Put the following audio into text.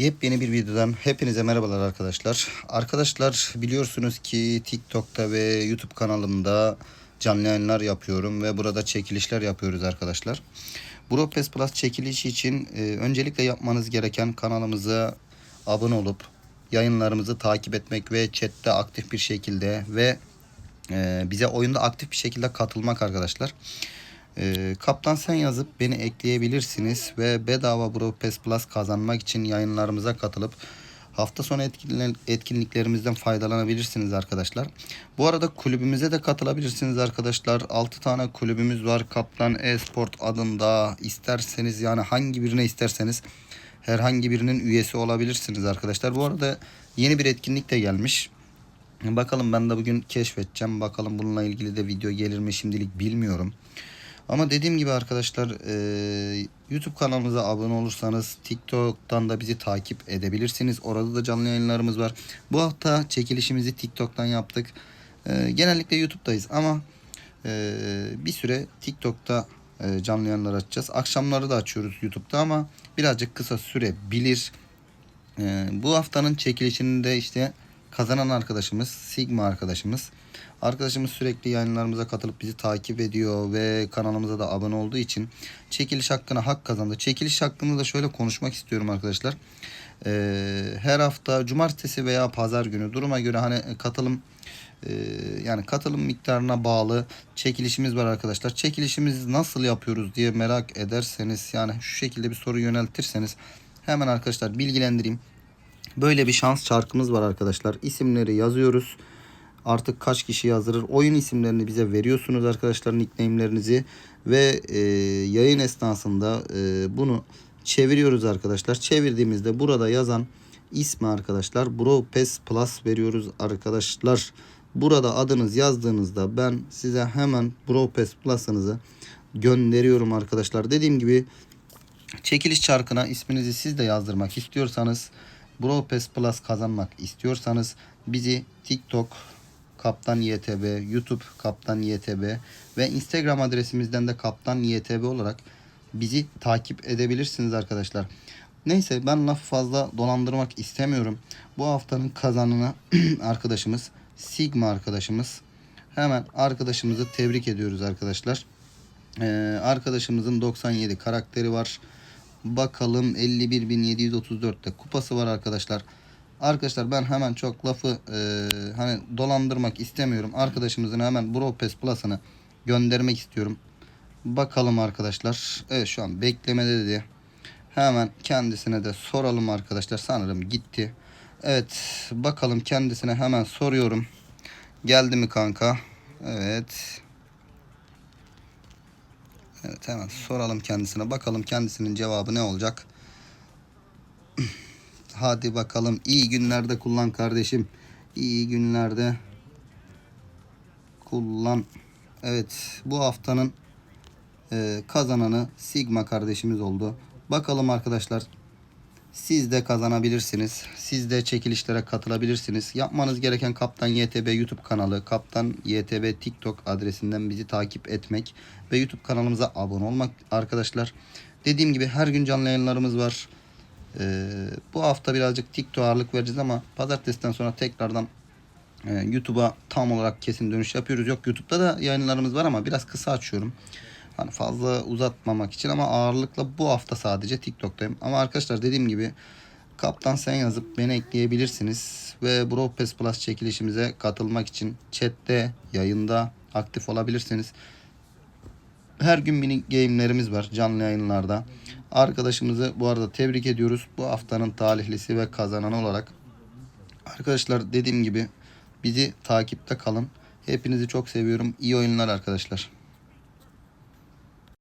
Yepyeni bir videodan hepinize merhabalar arkadaşlar. Arkadaşlar biliyorsunuz ki TikTok'ta ve YouTube kanalımda canlı yayınlar yapıyorum ve burada çekilişler yapıyoruz arkadaşlar. Bropes Plus çekilişi için e, öncelikle yapmanız gereken kanalımıza abone olup yayınlarımızı takip etmek ve chatte aktif bir şekilde ve e, bize oyunda aktif bir şekilde katılmak arkadaşlar. E, Kaptan sen yazıp beni ekleyebilirsiniz ve bedava Bro Pass Plus kazanmak için yayınlarımıza katılıp hafta sonu etkinli- etkinliklerimizden faydalanabilirsiniz arkadaşlar. Bu arada kulübümüze de katılabilirsiniz arkadaşlar. 6 tane kulübümüz var. Kaptan Esport adında isterseniz yani hangi birine isterseniz herhangi birinin üyesi olabilirsiniz arkadaşlar. Bu arada yeni bir etkinlik de gelmiş. Bakalım ben de bugün keşfedeceğim. Bakalım bununla ilgili de video gelir mi şimdilik bilmiyorum. Ama dediğim gibi arkadaşlar e, YouTube kanalımıza abone olursanız TikTok'tan da bizi takip edebilirsiniz. Orada da canlı yayınlarımız var. Bu hafta çekilişimizi TikTok'tan yaptık. E, genellikle YouTube'dayız ama e, bir süre TikTok'ta e, canlı yayınlar açacağız. Akşamları da açıyoruz YouTube'da ama birazcık kısa sürebilir. Ee, bu haftanın çekilişini de işte kazanan arkadaşımız Sigma arkadaşımız. Arkadaşımız sürekli yayınlarımıza katılıp bizi takip ediyor ve kanalımıza da abone olduğu için çekiliş hakkına hak kazandı. Çekiliş hakkında da şöyle konuşmak istiyorum arkadaşlar. Ee, her hafta cumartesi veya pazar günü duruma göre hani katılım e, yani katılım miktarına bağlı çekilişimiz var arkadaşlar. Çekilişimizi nasıl yapıyoruz diye merak ederseniz yani şu şekilde bir soru yöneltirseniz hemen arkadaşlar bilgilendireyim. Böyle bir şans çarkımız var arkadaşlar. İsimleri yazıyoruz. Artık kaç kişi yazdırır? Oyun isimlerini bize veriyorsunuz arkadaşlar nickname'lerinizi ve e, yayın esnasında e, bunu çeviriyoruz arkadaşlar. Çevirdiğimizde burada yazan ismi arkadaşlar Bro Pass Plus veriyoruz arkadaşlar. Burada adınız yazdığınızda ben size hemen Bro Pass Plus'ınızı gönderiyorum arkadaşlar. Dediğim gibi Çekiliş çarkına isminizi siz de yazdırmak istiyorsanız Brawl Plus kazanmak istiyorsanız bizi TikTok Kaptan YTB, YouTube Kaptan YTB ve Instagram adresimizden de Kaptan YTB olarak bizi takip edebilirsiniz arkadaşlar. Neyse ben lafı fazla dolandırmak istemiyorum. Bu haftanın kazanını arkadaşımız Sigma arkadaşımız. Hemen arkadaşımızı tebrik ediyoruz arkadaşlar. Ee, arkadaşımızın 97 karakteri var. Bakalım 51.734'te kupası var arkadaşlar. Arkadaşlar ben hemen çok lafı e, hani dolandırmak istemiyorum. Arkadaşımızın hemen Bro Plus'ını göndermek istiyorum. Bakalım arkadaşlar. Evet şu an beklemede dedi. Hemen kendisine de soralım arkadaşlar. Sanırım gitti. Evet bakalım kendisine hemen soruyorum. Geldi mi kanka? Evet. Evet hemen soralım kendisine. Bakalım kendisinin cevabı ne olacak. Hadi bakalım. İyi günlerde kullan kardeşim. İyi günlerde kullan. Evet bu haftanın e, kazananı Sigma kardeşimiz oldu. Bakalım arkadaşlar siz de kazanabilirsiniz. Siz de çekilişlere katılabilirsiniz. Yapmanız gereken Kaptan YTB YouTube kanalı, Kaptan YTB TikTok adresinden bizi takip etmek ve YouTube kanalımıza abone olmak arkadaşlar. Dediğim gibi her gün canlı yayınlarımız var. Ee, bu hafta birazcık TikTok ağırlık vereceğiz ama pazartesiden sonra tekrardan e, YouTube'a tam olarak kesin dönüş yapıyoruz. Yok YouTube'da da yayınlarımız var ama biraz kısa açıyorum. Hani fazla uzatmamak için ama ağırlıkla bu hafta sadece TikTok'tayım. Ama arkadaşlar dediğim gibi Kaptan sen yazıp beni ekleyebilirsiniz. Ve Bro Pass Plus çekilişimize katılmak için chatte, yayında aktif olabilirsiniz. Her gün mini game'lerimiz var canlı yayınlarda. Arkadaşımızı bu arada tebrik ediyoruz. Bu haftanın talihlisi ve kazananı olarak. Arkadaşlar dediğim gibi bizi takipte kalın. Hepinizi çok seviyorum. İyi oyunlar arkadaşlar.